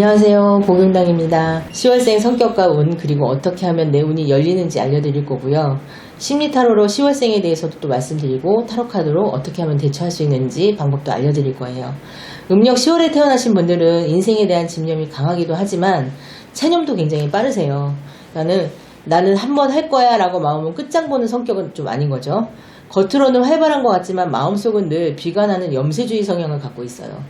안녕하세요. 복용당입니다. 10월생 성격과 운 그리고 어떻게 하면 내 운이 열리는지 알려드릴 거고요. 심리 타로로 10월생에 대해서도 또 말씀드리고 타로 카드로 어떻게 하면 대처할 수 있는지 방법도 알려드릴 거예요. 음력 10월에 태어나신 분들은 인생에 대한 집념이 강하기도 하지만 체념도 굉장히 빠르세요. 나는 나는 한 번 할 거야 라고 마음은 끝장 보는 성격은 좀 아닌 거죠. 겉으로는 활발한 것 같지만 마음속은 늘 비관하는 염세주의 성향을 갖고 있어요.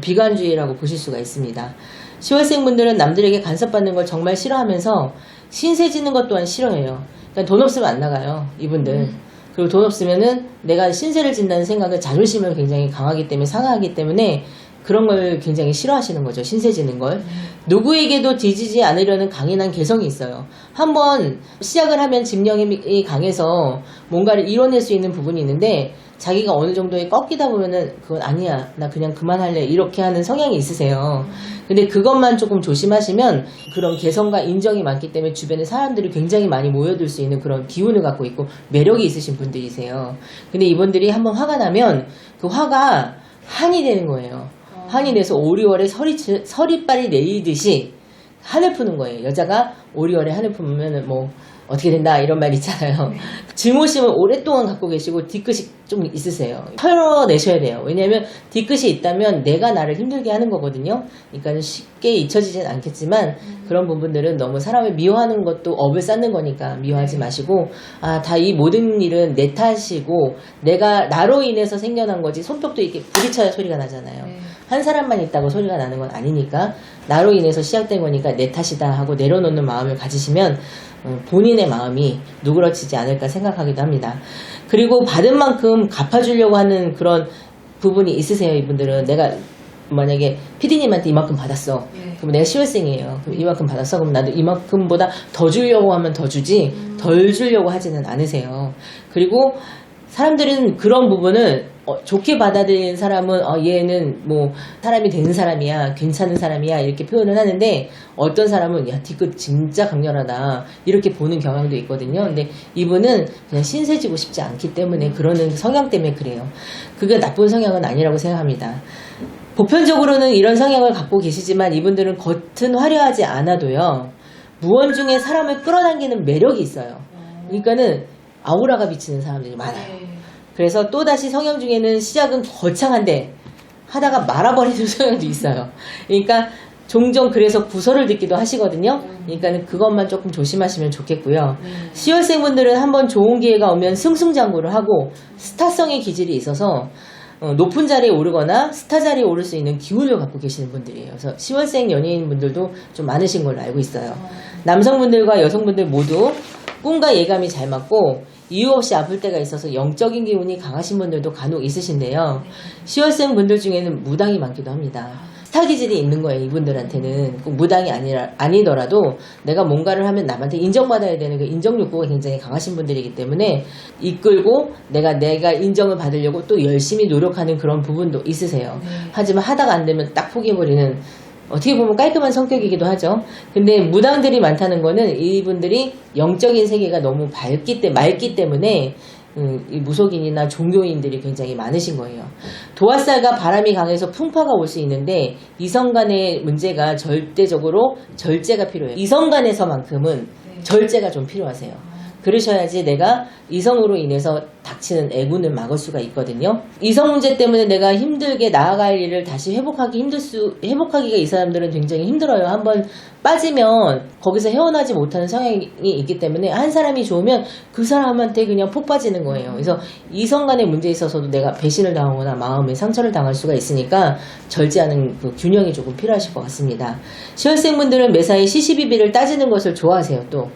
비관주의라고 보실 수가 있습니다. 10월생 분들은 남들에게 간섭받는 걸 정말 싫어하면서 신세 지는 것 또한 싫어해요. 그러니까 돈 없으면 안 나가요, 이분들. 그리고 돈 없으면은 내가 신세를 진다는 생각은 자존심을 굉장히 강하기 때문에 상하기 때문에 그런 걸 굉장히 싫어하시는 거죠. 신세 지는 걸. 누구에게도 뒤지지 않으려는 강인한 개성이 있어요. 한번 시작을 하면 집념이 강해서 뭔가를 이뤄낼 수 있는 부분이 있는데 자기가 어느 정도에 꺾이다 보면은 그건 아니야. 나 그냥 그만할래. 이렇게 하는 성향이 있으세요. 근데 그것만 조금 조심하시면 그런 개성과 인정이 많기 때문에 주변에 사람들이 굉장히 많이 모여들 수 있는 그런 기운을 갖고 있고 매력이 있으신 분들이세요. 근데 이분들이 한번 화가 나면 그 화가 한이 되는 거예요. 한이 돼서 오리월에 서리, 서리빨이 내리듯이 한을 푸는 거예요. 여자가 오리월에 한을 풀면은 뭐 어떻게 된다 이런 말 있잖아요. 증오심을 오랫동안 갖고 계시고 뒤끝이 좀 있으세요. 털어내셔야 돼요. 왜냐하면 뒤끝이 있다면 내가 나를 힘들게 하는 거거든요. 그러니까 쉽게 잊혀지진 않겠지만 그런 부분들은 너무 사람을 미워하는 것도 업을 쌓는 거니까 미워하지 마시고 아 다 이 모든 일은 내 탓이고 내가 나로 인해서 생겨난 거지 손뼉도 이렇게 부딪혀야 소리가 나잖아요. 네. 한 사람만 있다고 소리가 나는 건 아니니까 나로 인해서 시작된 거니까 내 탓이다 하고 내려놓는 마음을 가지시면 어, 본인의 마음이 누그러지지 않을까 생각하기도 합니다. 그리고 받은 만큼 갚아주려고 하는 그런 부분이 있으세요, 이분들은. 내가 만약에 피디님한테 이만큼 받았어. 네. 그럼 내가 시월생이에요. 그럼 이만큼 받았어. 그럼 나도 이만큼보다 더 주려고 하면 더 주지, 덜 주려고 하지는 않으세요. 그리고 사람들은 그런 부분을 어, 좋게 받아들이는 사람은 어, 얘는 뭐 사람이 되는 사람이야 괜찮은 사람이야 이렇게 표현을 하는데 어떤 사람은 야 뒤끝 진짜 강렬하다 이렇게 보는 경향도 있거든요 근데 이분은 그냥 신세지고 싶지 않기 때문에 그러는 성향 때문에 그래요 그게 나쁜 성향은 아니라고 생각합니다 보편적으로는 이런 성향을 갖고 계시지만 이분들은 겉은 화려하지 않아도요 무언 중에 사람을 끌어당기는 매력이 있어요 그러니까는 아우라가 비치는 사람들이 많아요 네. 그래서 또다시 성형 중에는 시작은 거창한데 하다가 말아버리는 성형도 있어요. 그러니까 종종 그래서 구설을 듣기도 하시거든요. 그러니까는 그것만 조금 조심하시면 좋겠고요. 네. 시월생분들은 한번 좋은 기회가 오면 승승장구를 하고 스타성의 기질이 있어서 어, 높은 자리에 오르거나 스타 자리에 오를 수 있는 기운을 갖고 계시는 분들이에요. 그래서 시월생 연예인분들도 좀 많으신 걸로 알고 있어요. 남성분들과 여성분들 모두 꿈과 예감이 잘 맞고 이유 없이 아플 때가 있어서 영적인 기운이 강하신 분들도 간혹 있으신데요. 시월생 분들 중에는 무당이 많기도 합니다. 스타 기질이 있는 거예요, 이분들한테는. 꼭 무당이 아니라, 아니더라도 내가 뭔가를 하면 남한테 인정받아야 되는 그 인정 욕구가 굉장히 강하신 분들이기 때문에 이끌고 내가, 내가 인정을 받으려고 또 열심히 노력하는 그런 부분도 있으세요. 네. 하지만 하다가 안 되면 딱 포기해버리는 어떻게 보면 깔끔한 성격이기도 하죠. 근데 무당들이 많다는 거는 이분들이 영적인 세계가 너무 밝기 때 맑기 때문에 음, 이 무속인이나 종교인들이 굉장히 많으신 거예요. 도화살과 바람이 강해서 풍파가 올 수 있는데 이성 간의 문제가 절대적으로 절제가 필요해요. 이성 간에서만큼은 네. 절제가 좀 필요하세요. 그러셔야지 내가 이성으로 인해서 닥치는 애군을 막을 수가 있거든요. 이성 문제 때문에 내가 힘들게 나아갈 일을 다시 회복하기 힘들 수, 회복하기가 이 사람들은 굉장히 힘들어요. 한번 빠지면 거기서 헤어나지 못하는 성향이 있기 때문에 한 사람이 좋으면 그 사람한테 그냥 폭 빠지는 거예요. 그래서 이성 간의 문제에 있어서도 내가 배신을 당하거나 마음에 상처를 당할 수가 있으니까 절제하는 그 균형이 조금 필요하실 것 같습니다. 시월생분들은 매사에 시시비비를 따지는 것을 좋아하세요, 또.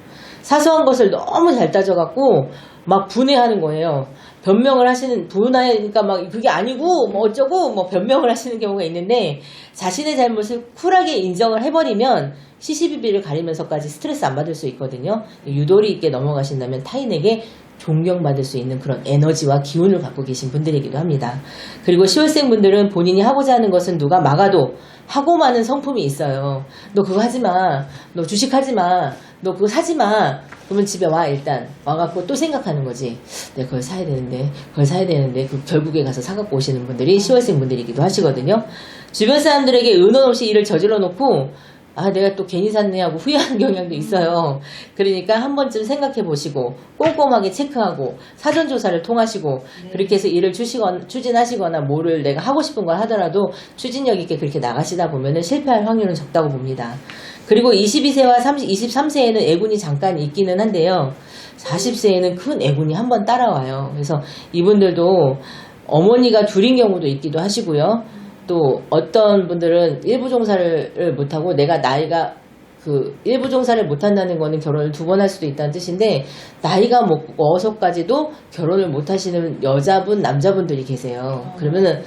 사소한 것을 너무 잘 따져갖고 막 분해하는 거예요. 변명을 하시는 분하니까 막 그게 아니고 뭐 어쩌고 뭐 변명을 하시는 경우가 있는데 자신의 잘못을 쿨하게 인정을 해버리면 시시비비를 가리면서까지 스트레스 안 받을 수 있거든요. 유도리 있게 넘어가신다면 타인에게 존경받을 수 있는 그런 에너지와 기운을 갖고 계신 분들이기도 합니다. 그리고 시월생 분들은 본인이 하고자 하는 것은 누가 막아도 하고 많은 성품이 있어요. 너 그거 하지 마. 너 주식 하지 마. 너 그거 사지 마. 그러면 집에 와 일단 와갖고 또 생각하는 거지. 내가 그걸 사야 되는데 그걸 사야 되는데 그 결국에 가서 사갖고 오시는 분들이 시월생 분들이기도 하시거든요. 주변 사람들에게 의논 없이 일을 저질러 놓고 아 내가 또 괜히 샀네 하고 후회하는 경향도 있어요. 그러니까 한 번쯤 생각해 보시고 꼼꼼하게 체크하고 사전 조사를 통하시고 그렇게 해서 일을 추시거나 추진하시거나 뭐를 내가 하고 싶은 걸 하더라도 추진력 있게 그렇게 나가시다 보면은 실패할 확률은 적다고 봅니다. 그리고 22세와 30, 23세에는 애군이 잠깐 있기는 한데요. 40세에는 큰 애군이 한 번 따라와요. 그래서 이분들도 어머니가 둘인 경우도 있기도 하시고요. 또 어떤 분들은 일부 종사를 못하고 내가 나이가 그 일부 종사를 못한다는 거는 결혼을 두 번 할 수도 있다는 뜻인데 나이가 먹어서까지도 결혼을 못하시는 여자분 남자분들이 계세요. 그러면은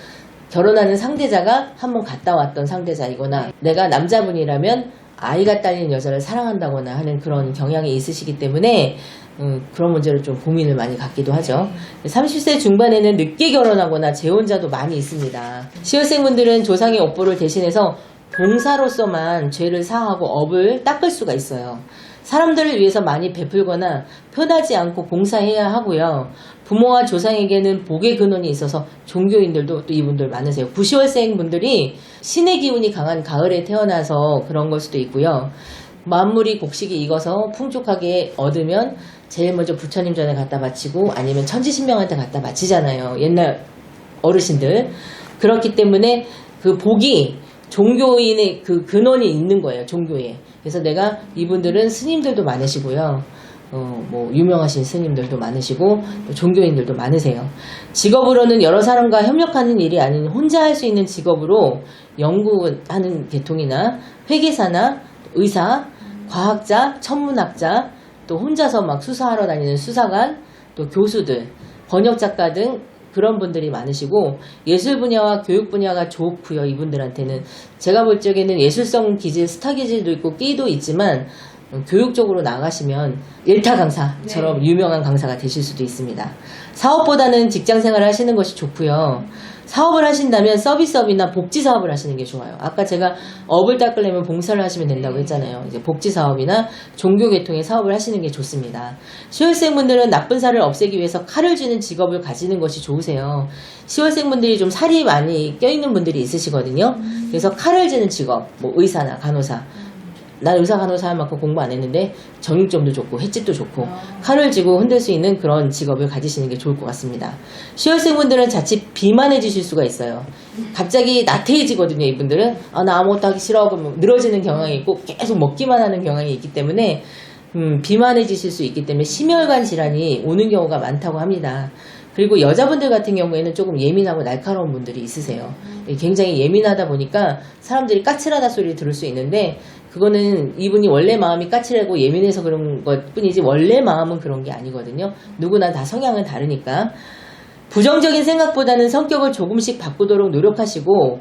결혼하는 상대자가 한 번 갔다 왔던 상대자이거나 내가 남자분이라면 아이가 딸린 여자를 사랑한다거나 하는 그런 경향이 있으시기 때문에 음, 그런 문제를 좀 고민을 많이 갖기도 하죠. 30세 중반에는 늦게 결혼하거나 재혼자도 많이 있습니다. 시월생분들은 조상의 업보를 대신해서 봉사로서만 죄를 사하고 업을 닦을 수가 있어요. 사람들을 위해서 많이 베풀거나 편하지 않고 봉사해야 하고요. 부모와 조상에게는 복의 근원이 있어서 종교인들도 또 이분들 많으세요. 구시월생 분들이 신의 기운이 강한 가을에 태어나서 그런 걸 수도 있고요. 만물이 곡식이 익어서 풍족하게 얻으면 제일 먼저 부처님 전에 갖다 바치고 아니면 천지신명한테 갖다 바치잖아요. 옛날 어르신들. 그렇기 때문에 그 복이 종교인의 그 근원이 있는 거예요. 종교에. 그래서 내가 이분들은 스님들도 많으시고요. 어, 뭐, 유명하신 스님들도 많으시고, 또 종교인들도 많으세요. 직업으로는 여러 사람과 협력하는 일이 아닌 혼자 할 수 있는 직업으로 연구하는 계통이나 회계사나 의사, 과학자, 천문학자, 또 혼자서 막 수사하러 다니는 수사관, 또 교수들, 번역 작가 등 그런 분들이 많으시고 예술 분야와 교육 분야가 좋고요. 이분들한테는 제가 볼 적에는 예술성 기질, 스타 기질도 있고 끼도 있지만 음, 교육적으로 나가시면 일타 강사처럼 유명한 강사가 되실 수도 있습니다. 사업보다는 직장 생활을 하시는 것이 좋고요. 사업을 하신다면 서비스업이나 복지 사업을 하시는 게 좋아요. 아까 제가 업을 닦으려면 봉사를 하시면 된다고 했잖아요. 이제 복지 사업이나 종교 계통의 사업을 하시는 게 좋습니다. 시월생분들은 나쁜 살을 없애기 위해서 칼을 쥐는 직업을 가지는 것이 좋으세요. 시월생분들이 좀 살이 많이 껴있는 분들이 있으시거든요. 그래서 칼을 쥐는 직업, 뭐 의사나 간호사, 난 의사 간호사 할 만큼 공부 안 했는데 정육점도 좋고 횟집도 좋고 칼을 쥐고 흔들 수 있는 그런 직업을 가지시는 게 좋을 것 같습니다. 시월생분들은 자칫 비만해지실 수가 있어요. 갑자기 나태해지거든요. 이분들은 아 나 아무것도 하기 싫어 그러면 늘어지는 경향이 있고 계속 먹기만 하는 경향이 있기 때문에 음, 비만해지실 수 있기 때문에 심혈관 질환이 오는 경우가 많다고 합니다. 그리고 여자분들 같은 경우에는 조금 예민하고 날카로운 분들이 있으세요. 굉장히 예민하다 보니까 사람들이 까칠하다 소리를 들을 수 있는데 그거는 이분이 원래 마음이 까칠하고 예민해서 그런 것 뿐이지 원래 마음은 그런 게 아니거든요. 누구나 다 성향은 다르니까. 부정적인 생각보다는 성격을 조금씩 바꾸도록 노력하시고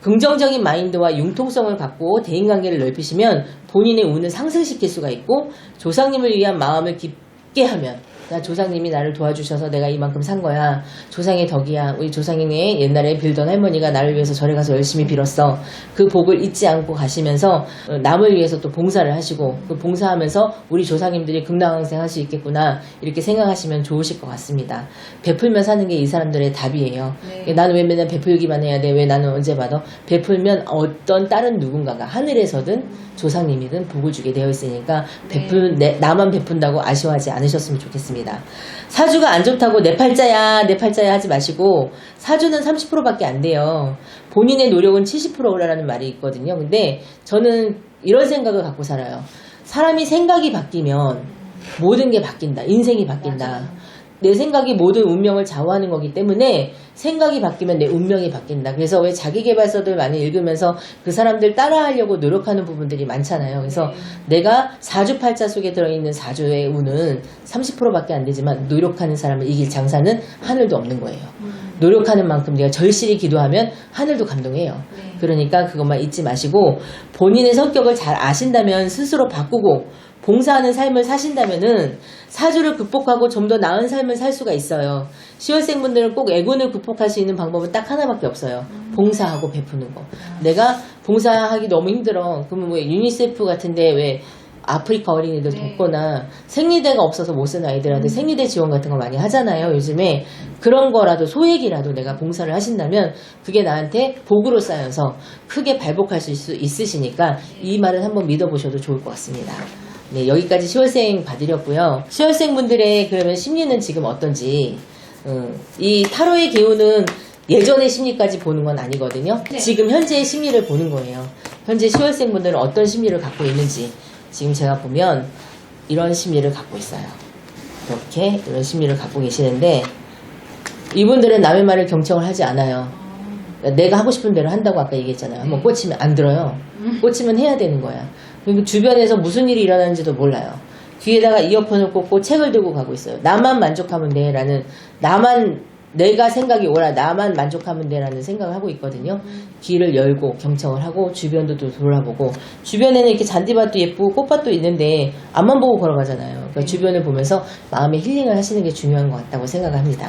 긍정적인 마인드와 융통성을 갖고 대인관계를 넓히시면 본인의 운을 상승시킬 수가 있고 조상님을 위한 마음을 깊게 하면 나 조상님이 나를 도와주셔서 내가 이만큼 산 거야. 조상의 덕이야. 우리 조상님의 옛날에 빌던 할머니가 나를 위해서 절에 가서 열심히 빌었어. 그 복을 잊지 않고 가시면서 어, 남을 위해서 또 봉사를 하시고 그 봉사하면서 우리 조상님들이 극락항생 할 수 있겠구나 이렇게 생각하시면 좋으실 것 같습니다. 베풀면 사는 게 이 사람들의 답이에요. 네. 나는 왜 맨날 베풀기만 해야 돼? 왜 나는 언제 받아? 베풀면 어떤 다른 누군가가 하늘에서든 조상님이든 복을 주게 되어 있으니까 베풀 내, 나만 베푼다고 아쉬워하지 않으셨으면 좋겠습니다. 사주가 안 좋다고 내 팔자야 내 팔자야 하지 마시고 사주는 30%밖에 안 돼요. 본인의 노력은 70%라는 말이 있거든요. 근데 저는 이런 생각을 갖고 살아요. 사람이 생각이 바뀌면 모든 게 바뀐다. 인생이 바뀐다. 내 생각이 모든 운명을 좌우하는 거기 때문에 생각이 바뀌면 내 운명이 바뀐다. 그래서 왜 자기개발서들 많이 읽으면서 그 사람들 따라하려고 노력하는 부분들이 많잖아요. 그래서 내가 사주팔자 속에 들어있는 사주의 운은 30%밖에 안 되지만 노력하는 사람을 이길 장사는 하늘도 없는 거예요. 노력하는 만큼 내가 절실히 기도하면 하늘도 감동해요. 그러니까 그것만 잊지 마시고 본인의 성격을 잘 아신다면 스스로 바꾸고 봉사하는 삶을 사신다면은 사주를 극복하고 좀 더 나은 삶을 살 수가 있어요. 시월생분들은 꼭 애군을 극복할 수 있는 방법은 딱 하나밖에 없어요. 봉사하고 베푸는 거. 내가 봉사하기 너무 힘들어. 그러면 뭐 유니세프 같은데 왜 아프리카 어린이들 네. 돕거나 생리대가 없어서 못 쓰는 아이들한테 생리대 지원 같은 거 많이 하잖아요. 요즘에 그런 거라도 소액이라도 내가 봉사를 하신다면 그게 나한테 복으로 쌓여서 크게 발복할 수 있, 있으시니까 이 말을 한번 믿어보셔도 좋을 것 같습니다. 네, 여기까지 시월생 봐드렸고요. 시월생분들의 그러면 심리는 지금 어떤지, 음, 이 타로의 기운은 예전의 심리까지 보는 건 아니거든요. 네. 지금 현재의 심리를 보는 거예요. 현재 시월생분들은 어떤 심리를 갖고 있는지 지금 제가 보면 이런 심리를 갖고 있어요. 이렇게 이런 심리를 갖고 계시는데 이분들은 남의 말을 경청을 하지 않아요. 그러니까 내가 하고 싶은 대로 한다고 아까 얘기했잖아요. 한번 꽂히면 안 들어요. 꽂히면 해야 되는 거야. 그리고 주변에서 무슨 일이 일어나는지도 몰라요. 귀에다가 이어폰을 꽂고 책을 들고 가고 있어요. 나만 만족하면 돼. 라는, 나만, 내가 생각이 오라. 나만 만족하면 돼. 라는 생각을 하고 있거든요. 귀를 열고 경청을 하고 주변도 또 돌아보고 주변에는 이렇게 잔디밭도 예쁘고 꽃밭도 있는데 앞만 보고 걸어가잖아요. 그러니까 주변을 보면서 마음의 힐링을 하시는 게 중요한 것 같다고 생각합니다.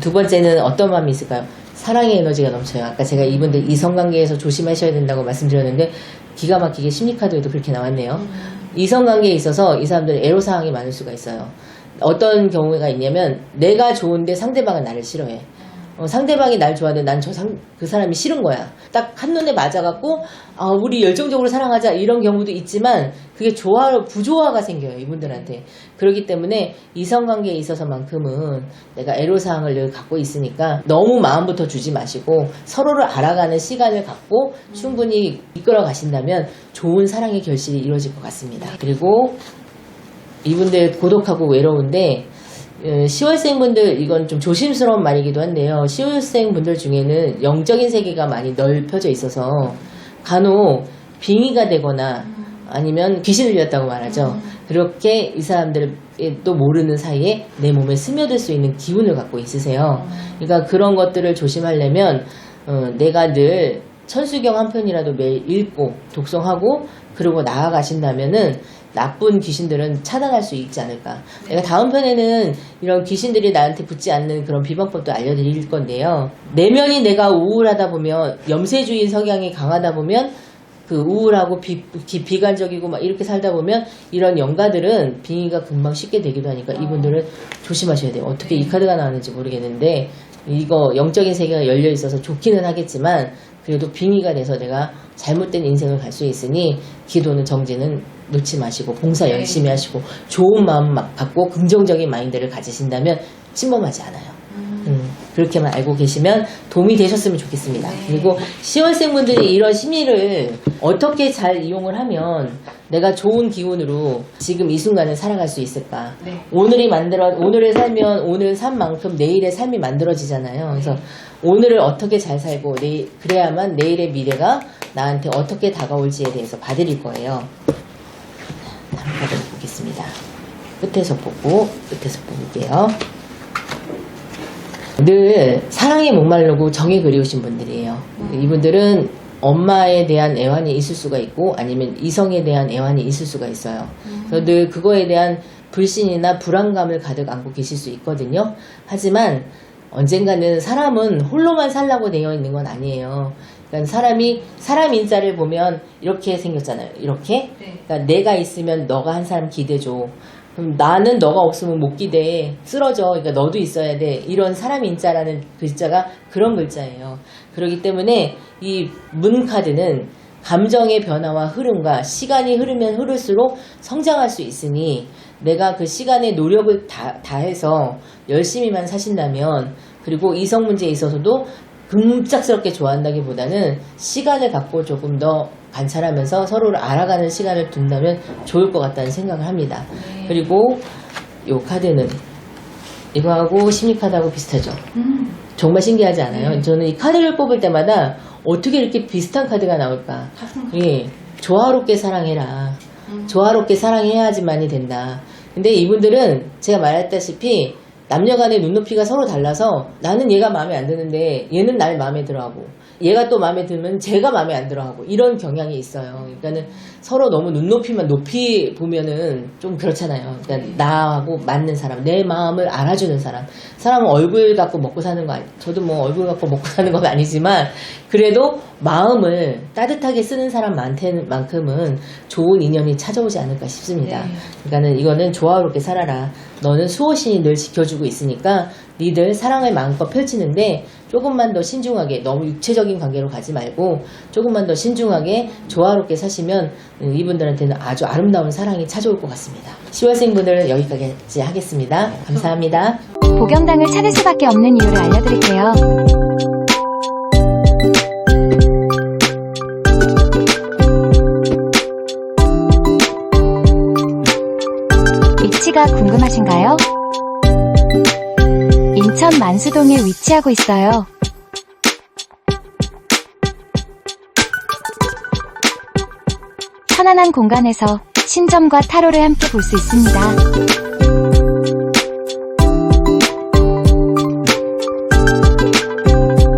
두 번째는 어떤 마음이 있을까요? 사랑의 에너지가 넘쳐요. 아까 제가 이분들 이성관계에서 조심하셔야 된다고 말씀드렸는데 기가 막히게 심리카드에도 그렇게 나왔네요. 이성관계에 있어서 이 사람들은 애로사항이 많을 수가 있어요. 어떤 경우가 있냐면 내가 좋은데 상대방은 나를 싫어해. 어, 상대방이 날 좋아하는데 난저 상, 그 사람이 싫은 거야. 딱 한눈에 맞아갖고, 아, 우리 열정적으로 사랑하자. 이런 경우도 있지만, 그게 조화, 부조화가 생겨요. 이분들한테. 그렇기 때문에 이성관계에 있어서만큼은 내가 애로사항을 늘 갖고 있으니까 너무 마음부터 주지 마시고 서로를 알아가는 시간을 갖고 충분히 이끌어 가신다면 좋은 사랑의 결실이 이루어질 것 같습니다. 그리고 이분들 고독하고 외로운데 어, 시월생분들 이건 좀 조심스러운 말이기도 한데요. 시월생분들 중에는 영적인 세계가 많이 넓혀져 있어서 간혹 빙의가 되거나 아니면 귀신을 들렸다고 말하죠. 그렇게 이 사람들도 모르는 사이에 내 몸에 스며들 수 있는 기운을 갖고 있으세요. 그러니까 그런 것들을 조심하려면 어, 내가 늘 천수경 한 편이라도 매일 읽고 독성하고 그러고 나아가신다면은 나쁜 귀신들은 차단할 수 있지 않을까. 내가 다음 편에는 이런 귀신들이 나한테 붙지 않는 그런 비방법도 알려드릴 건데요. 내면이 내가 우울하다 보면 염세주의 성향이 강하다 보면 그 우울하고 비, 기- 비관적이고 막 이렇게 살다 보면 이런 영가들은 빙의가 금방 쉽게 되기도 하니까 이분들은 조심하셔야 돼요. 어떻게 이 카드가 나왔는지 모르겠는데 이거 영적인 세계가 열려 있어서 좋기는 하겠지만 그래도 빙의가 돼서 내가 잘못된 인생을 갈 수 있으니 기도는 정지는 놓지 마시고 봉사 네. 열심히 하시고 좋은 마음 막 갖고 긍정적인 마인드를 가지신다면 침범하지 않아요. 음, 그렇게만 알고 계시면 도움이 되셨으면 좋겠습니다. 네. 그리고 시월생분들이 이런 심리를 어떻게 잘 이용을 하면 내가 좋은 기운으로 지금 이 순간을 살아갈 수 있을까? 네. 오늘이 만들어 오늘을 살면 오늘 산 만큼 내일의 삶이 만들어지잖아요. 그래서 오늘을 어떻게 잘 살고 내일 그래야만 내일의 미래가 나한테 어떻게 다가올지에 대해서 봐드릴 거예요. 다른 카드를 보겠습니다. 끝에서 보고 끝에서 볼게요. 늘 사랑에 목마르고 정이 그리우신 분들이에요. 이분들은 엄마에 대한 애환이 있을 수가 있고 아니면 이성에 대한 애환이 있을 수가 있어요. 그래서 늘 그거에 대한 불신이나 불안감을 가득 안고 계실 수 있거든요. 하지만 언젠가는 사람은 홀로만 살라고 되어 있는 건 아니에요. 그러니까 사람이 사람 인자를 보면 이렇게 생겼잖아요. 이렇게 네. 그러니까 내가 있으면 너가 한 사람 기대줘. 그럼 나는 너가 없으면 못 기대해. 쓰러져. 그러니까 너도 있어야 돼. 이런 사람 인자라는 글자가 그런 글자예요. 그렇기 때문에 이 문 카드는 감정의 변화와 흐름과 시간이 흐르면 흐를수록 성장할 수 있으니 내가 그 시간에 노력을 다, 다해서 열심히만 사신다면 그리고 이성 문제에 있어서도 급작스럽게 좋아한다기보다는 시간을 갖고 조금 더 관찰하면서 서로를 알아가는 시간을 둔다면 좋을 것 같다는 생각을 합니다. 네. 그리고 요 카드는 이거하고 심리카드하고 비슷하죠. 음. 정말 신기하지 않아요? 네. 저는 이 카드를 뽑을 때마다 어떻게 이렇게 비슷한 카드가 나올까? 예, 조화롭게 사랑해라. 음. 조화롭게 사랑해야지만이 된다. 근데 이분들은 제가 말했다시피 남녀 간의 눈높이가 서로 달라서 나는 얘가 마음에 안 드는데 얘는 날 마음에 들어하고 얘가 또 마음에 들면 제가 마음에 안 들어하고 이런 경향이 있어요. 그러니까는 서로 너무 눈높이만 높이 보면은 좀 그렇잖아요. 그러니까 나하고 맞는 사람, 내 마음을 알아주는 사람. 사람은 얼굴 갖고 먹고 사는 거 아니, 저도 뭐 얼굴 갖고 먹고 사는 건 아니지만 그래도 마음을 따뜻하게 쓰는 사람만큼은 좋은 인연이 찾아오지 않을까 싶습니다. 네. 그러니까는 이거는 조화롭게 살아라. 너는 수호신이 늘 지켜주고 있으니까 니들 사랑을 마음껏 펼치는데 조금만 더 신중하게 너무 육체적인 관계로 가지 말고 조금만 더 신중하게 조화롭게 사시면 음, 이분들한테는 아주 아름다운 사랑이 찾아올 것 같습니다. 10월생분들 여기까지 하겠습니다. 감사합니다. 복영당을 찾을 수밖에 없는 이유를 알려드릴게요. 위치가 궁금하신가요? 인천 만수동에 위치하고 있어요. 편안한 공간에서 신점과 타로를 함께 볼 수 있습니다.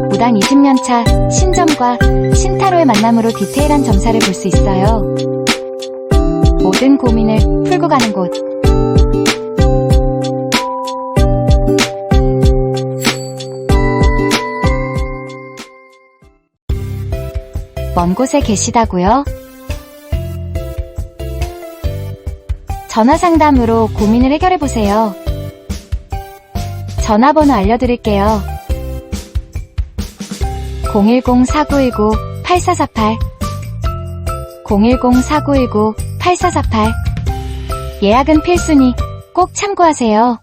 무당 20년차 신점과 신타로의 만남으로 디테일한 점사를 볼 수 있어요. 모든 고민을 풀고 가는 곳. 먼 곳에 계시다고요? 전화 상담으로 고민을 해결해 보세요. 전화번호 알려드릴게요. 010-4919-8448 010-4919-8448 예약은 필수니 꼭 참고하세요.